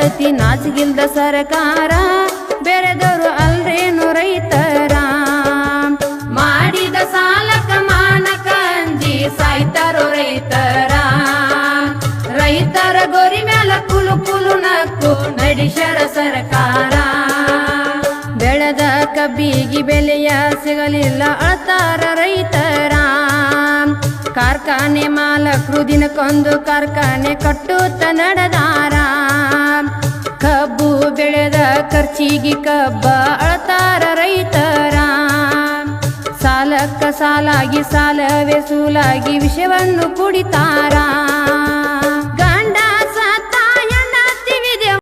ಕೊಡತಿ ನಾಚಿಗಿಲ್ದ ಸರಕಾರ, ಬೇರೆದವರು ಅಲ್ರೇನು ರೈತರ? ಮಾಡಿದ ಸಾಲಕ ಮಾನಕ ಅಂಜಿ ಸಾಯ್ತಾರೋ ರೈತರ? ರೈತರ ಗೊರಿ ಮ್ಯಾಲ ಕುಲು ಕುಲು ನಕ್ಕು ನಡಿಶರ ಸರ್ಕಾರ. ಬೆಳೆದ ಕಬ್ಬಿಗಿ ಬೆಲೆಯ ಸಿಗಲಿಲ್ಲ ಅಳ್ತಾರ ರೈತರ. ಕಾರ್ಖಾನೆ ಮಾಲಕರು ದಿನಕ್ಕೊಂದು ಕಾರ್ಖಾನೆ ಕಟ್ಟುತ್ತ ನಡೆದಾರ ಖರ್ಚಿಗೆ ಕಬ್ಬ ಅಳತಾರ ರೈತರ. ಸಾಲಕ್ಕ ಸಾಲಾಗಿ ಸಾಲವೇ ಸೂಲಾಗಿ ವಿಷವನ್ನು ಕುಡಿತಾರ.